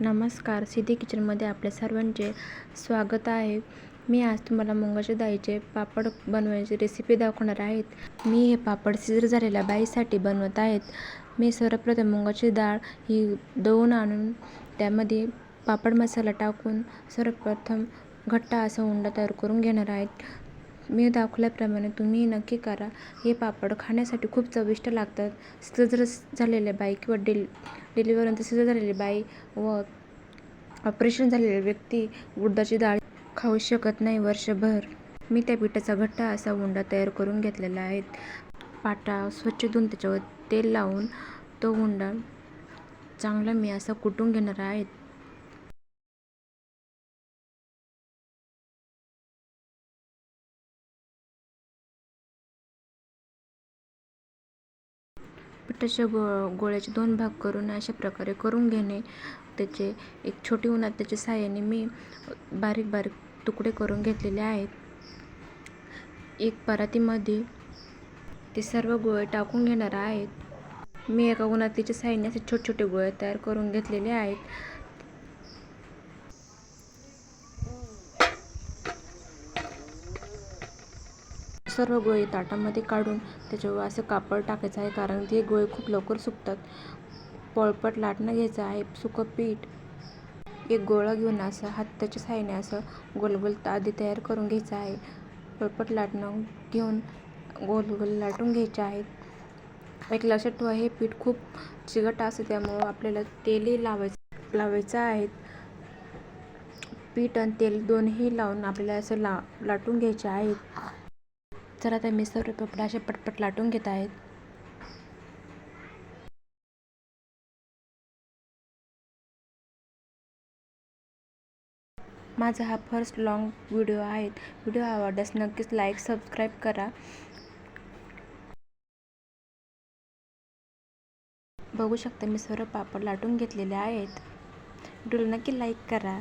नमस्कार. सिद्धी किचनमध्ये आपल्या सर्वांचे स्वागत आहे. मी आज तुम्हाला मुंगाच्या डाळीचे पापड बनवायची रेसिपी दाखवणार आहेत. मी हे पापड सिजर झालेल्या बाईसाठी बनवत आहेत. मी सर्वप्रथम मुगाची डाळ ही दळून आणून त्यामध्ये पापड मसाला टाकून सर्वप्रथम घट्टा असा उंडा तयार करून घेणार आहेत मी दाखवल्याप्रमाणे तुम्ही नक्की करा. हे पापड खाण्यासाठी खूप चविष्ट लागतात. सिजर झालेल्या बाई किंवा डेल डिलिव्हरनंतर सिजर झालेली बाई व ऑपरेशन झालेली व्यक्ती उडदाची डाळ खाऊ शकत नाही वर्षभर. मी त्या पिठाचा घट्टा असा उंडा तयार करून घेतलेला आहे. पाटा स्वच्छ धुवून त्याच्यावर तेल लावून तो उंडा चांगला मी असा कुटून घेणार आहे. पिठाच्या गो गोळ्याचे दोन भाग करून अशा प्रकारे करून घेणे. त्याचे एक छोटी उन्हात त्याच्या साहाय्याने मी बारीक बारीक तुकडे करून घेतलेले आहेत. एक परातीमध्ये ते सर्व गोळे टाकून घेणार आहेत. मी एका उन्हातीच्या साहाय्याने असे छोटे छोटे गोळे तयार करून घेतलेले आहेत. सर्व गोळे ताटामध्ये काढून त्याच्यावर असं कापड टाकायचं आहे कारण ते गोळे खूप लवकर सुकतात. पळपट लाटणं घ्यायचं आहे सुकं पीठ. एक गोळा घेऊन असं हाताच्या साहाय्याने असं गोल गोल आधी तयार करून घ्यायचं आहे. पळपट लाटणं घेऊन गोल गोल लाटून घ्यायचे आहेत एक लक्षात ठेवा हे पीठ खूप चिकट असतं त्यामुळं आपल्याला तेलही लावायचं लावायचं आहे. पीठ आणि तेल दोन्ही लावून आपल्याला असं ला लाटून घ्यायचे आहेत तर आता मी सर्व कपडे असे पटपट लाटून घेत आहेत. माझा हा फर्स्ट लॉंग व्हिडिओ आहे. व्हिडिओ आवडल्यास नक्कीच लाईक सबस्क्राईब करा. बघू शकता मी सर्व पापड लाटून घेतलेले आहेत. व्हिडिओला नक्की लाईक करा.